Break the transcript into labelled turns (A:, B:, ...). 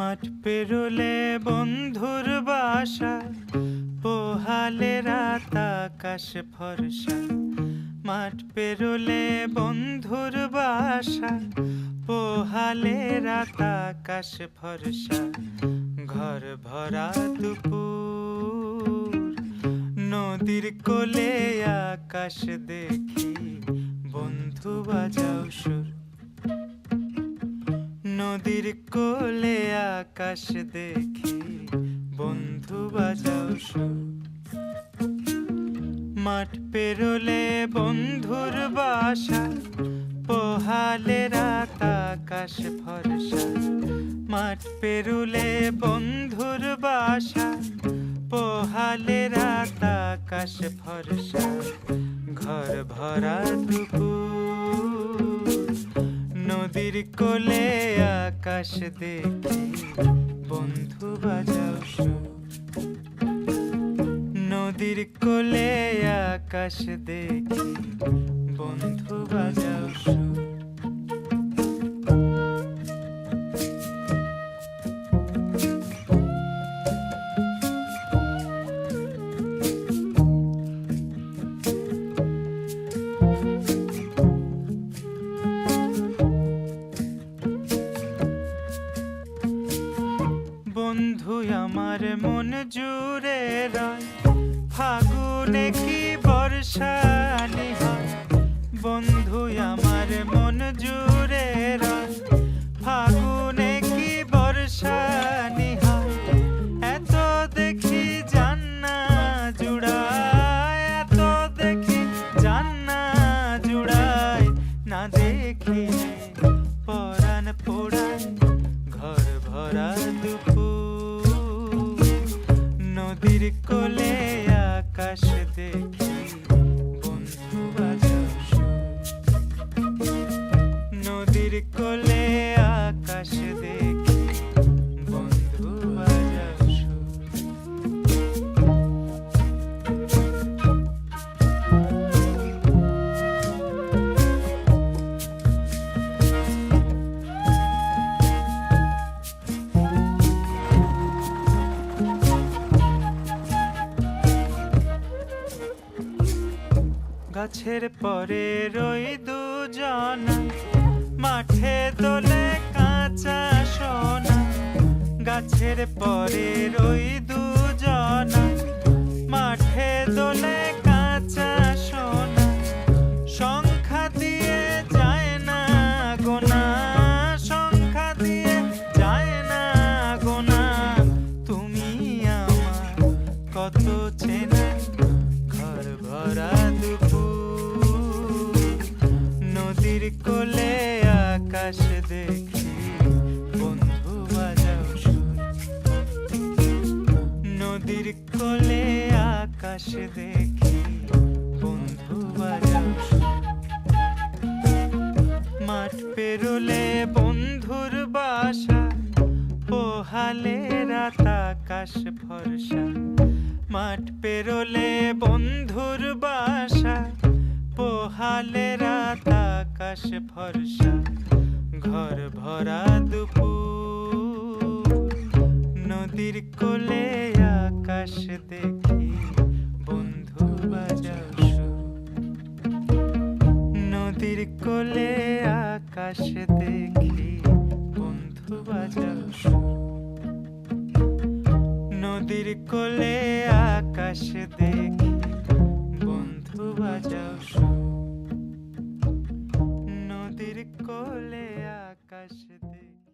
A: মাঠ পেরোলে বন্ধুর বাসা, পোহালে রাত আকাশ ফর্সা। মাঠ পেরোলে বন্ধুর বাসা, পোহালে রাত আকাশ ফর্সা। ঘর ভরা দুপুর, নদীর কোলে আকাশ দেখি। বন্ধু বাজাও সুর। আকাশ দেখি বন্ধু বাজাও মাঠ পেরোলে বন্ধুর বাসা, পোহালে রাত আকাশ ভরসা। মাঠ পেরুলে বন্ধুর বাসা, পোহালে রাত আকাশ ভরসা। ঘর ভরা দুপুর। নদীর কোলে আকাশ দেখি বন্ধু বাজাও নদীর কোলে আকাশ দেখি বন্ধু বাজাও সুর। বন্ধু, আমার মন জুড়ে রয়। ফাগুনে কি বর্ষানি হয় বন্ধু, আমার মন জুড়ে রয়। ফাগুনে কি বর্ষানি হয় এত দেখি জান্না জুড়ায়, এত দেখি জান্না জুড়ায়। না দেখিলে নদীর কোলে আকাশ দেখি বন্ধু নদীর কোলে গাছের পরে রই দুজন। মাঠে দোলে কাঁচা সোনা। গাছের পরে রই দুজন কোলে আকাশ দেখি, বন্ধু বাজাও নদীর কোলে আকাশ দেখি, বন্ধু বাজাও মাঠ পেরোলে বন্ধুর বাসা, পোহালে রাত আকাশ ভরসা। মাঠ পেরোলে বন্ধুর বাসা পোহালে রাত আকাশ ভরসা, ঘর ভরা দুপুর। নদীর কোলে আকাশ দেখি, বন্ধু বাজাও নদীর কোলে আকাশ দেখি, বন্ধু বাজাও নদীর কোলে আকাশ